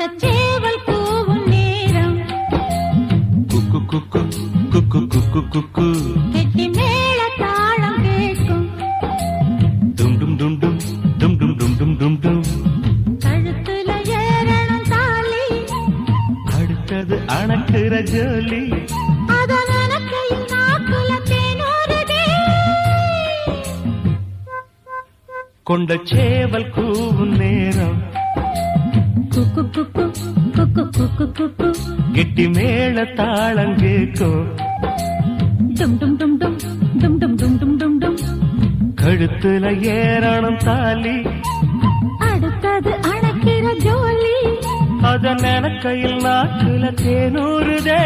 கொண்ட சேவல் கூவும் நேரம். குக்கு குக்கு குக்கு குக்கு குக்கு. கெட்டி மேல தாளம் கேட்கும். டும் டும் டும் டும் டும் டும் டும் டும் டும் டும். கழுத்துல ஏறணும் தாலி. அடுத்தது அணக்குற ஜோலி. அத நினைக்கையில் நாக்குல தேனூறுதே கொண்ட சேவல் கூவும் நேரம். கெட்டி மேல தாளம் கேட்கும் டும் டும் டும் டும் டும் டும் டும் டும் டும் டும். கழுத்துல ஏறணும் தாலி. அடுத்தது அணைக்கிற ஜோலி. அத நினைக்கையில் நாக்குல தேனூறுதே.